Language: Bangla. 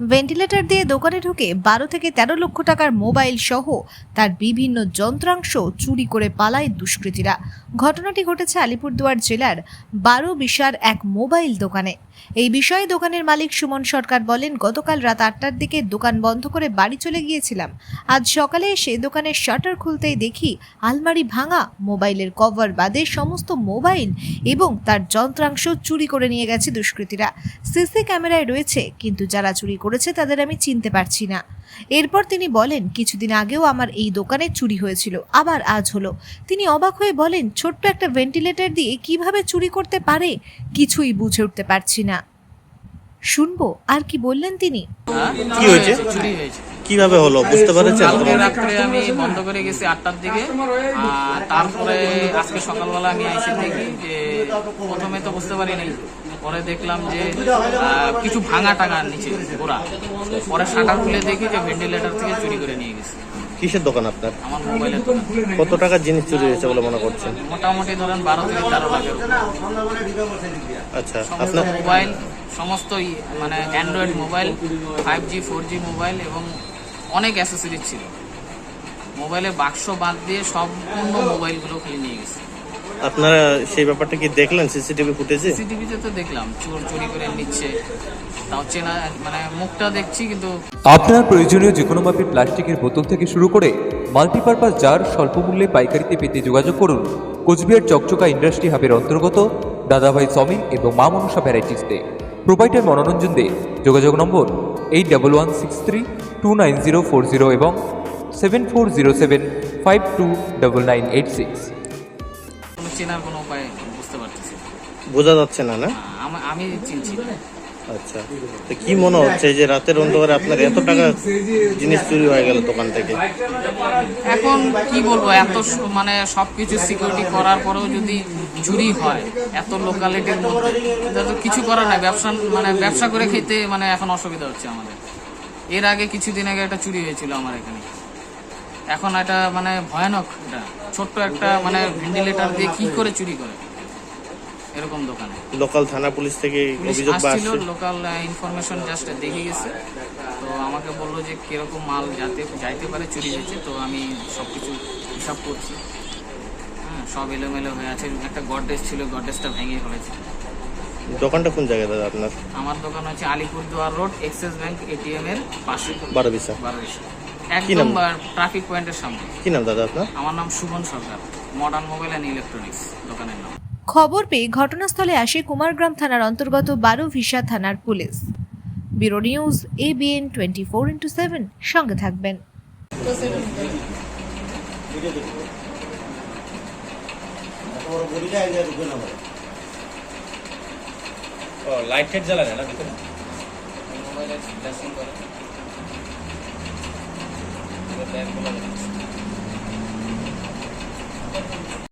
ভেন্টিলেটর দিয়ে দোকানে ঢুকে বারো থেকে তেরো লক্ষ টাকার মোবাইল সহ তার বিভিন্ন যন্ত্রাংশ চুরি করে পালায় দুষ্কৃতীরা। ঘটনাটি ঘটেছে আলিপুরদুয়ার জেলার বারো বিশার এক মোবাইল দোকানে। এই বিষয়ে দোকানের মালিক সুমন সরকার বলেন, গতকাল রাত আটটার দিকে দোকান বন্ধ করে বাড়ি চলে গিয়েছিলাম। আজ সকালে এসে দোকানের শাটার খুলতেই দেখি আলমারি ভাঙা, মোবাইলের কভার বাদে সমস্ত মোবাইল এবং তার যন্ত্রাংশ চুরি করে নিয়ে গেছে দুষ্কৃতীরা। সিসি ক্যামেরায় রয়েছে, কিন্তু যারা চুরি করেছে তাদের আমি চিনতে পারছি না। এরপর তিনি বলেন কিছুদিন আগেও আমার এই দোকানে চুরি হয়েছিল আবার আজ হলো। তিনি অবাক হয়ে বলেন ছোট্ট একটা ভেন্টিলেটর দিয়ে কীভাবে চুরি করতে পারে? কিছুই বুঝে উঠতে পারছি না। শুনব আর কি বললেন তিনি? কি হয়েছে? চুরি হয়েছে কীভাবে হলো? বুঝতে পেরেছেন? কালকে রাত্রে আমি বন্ধ করে গেছি আটটার দিকে। আর তারপরে আজকে সকালবেলা আমি এসে দেখি যে প্রথমে তো বুঝতে পারি নাই পরে দেখলাম যে কিছু ভাঙা টাঙা নিচে ওরা পরে শাটার খুলে দেখি যে ভেন্টিলেটর থেকে চুরি করে নিয়ে গেছে। কিসের দোকান আপনার? আমার মোবাইলের কত টাকার জিনিস চুরি হয়েছে বলে মনে করছেন? মোটামুটি ধরেন বারো থেকে তেরো লাখের আচ্ছা আপনার মোবাইল সমস্ত মানে android mobile five G four G mobile এবং অনেক অ্যাসেসরিজ ছিল। মোবাইলের বাক্স বাদ দিয়ে সম্পূর্ণ মোবাইলগুলো খুলে নিয়ে গেছে। আপনারা সেই ব্যাপারটা কি দেখলেন সিসিটিভি ফুটেজে? সিসিটিভিতে তো দেখলাম চোর চুরি করে নিচ্ছে। তাও চেনা মানে মুখটা দেখছি কিন্তু আপনার প্রয়োজনীয় যে কোনো মাপের প্লাস্টিকের বোতল থেকে শুরু করে মাল্টিপারপাস জার স্বল্প মূল্যে পাইকারিতে পেতে যোগাযোগ করুন। কোচবিহার চকচকা ইন্ডাস্ট্রি হাবের অন্তর্গত দাদাভাই সমিং এবং মা মনসা ভ্যারাইটিসতে প্রোভাইডার মনোরঞ্জন দে। যোগাযোগ নম্বর eight double one six three two nine zero four zero এবং seven four zero seven five two double nine eight six. চেনার কোনো উপায় বুঝতে পারতেছি বোঝা যাচ্ছে না না? আমি চিনছি আচ্ছা। তো কি মনে হচ্ছে যে রাতের অন্ধকারে আপনার এত টাকা জিনিস চুরি হয়ে গেল দোকান থেকে? এখন কি বলব এত মানে সবকিছু সিকিউরিটি করার পরেও যদি চুরি হয় এত লোকালিটির মধ্যে তো কিছু করার নাই। ব্যবসা মানে ব্যবসা করে খেতে মানে এখন অসুবিধা হচ্ছে আমাদের। এর আগে কিছুদিন আগে একটা চুরি হয়েছিল আমার এখানে। এখন এটা মানে ভয়ানক। এটা। ছোট্ট একটা মানে ভেন্টিলেটর দিয়ে কি করে চুরি করে? এরকম দোকানে। লোকাল থানা পুলিশ থেকে অভিযোগ বা আসছিল আসছে? লোকাল ইনফরমেশন জাস্ট দেখে গেছে। তো আমাকে বলল যে কীরকম মাল যাতে যাইতে পারে চুরি হয়েছে। তো আমি সব কিছু হিসাব করছি। হ্যাঁ সব এলোমেলো হয়ে আছে। একটা গডরেজ ছিল গডরেজটা ভেঙে ফেলেছে। দোকানটা কোন জায়গায় দাদা আপনার? আমার দোকান হচ্ছে Alipurduar road Axis bank ATM এর পাশে। বারো বিশা। বারোইশো কি একদম ট্রাফিক পয়েন্টের সামনে। কি নাম দাদা আপনার? আমার নাম Suman Sarkar modern mobile and electronics দোকানের নাম। খবর পেয়ে ঘটনাস্থলে আসে কুমারগ্রাম থানার অন্তর্গত বারো ভিসা থানার police. Bureau news ABN twenty four into seven সঙ্গে থাকবেন। লাইট টাইট জ্বালা না ভিতরে? Kaya ko lang.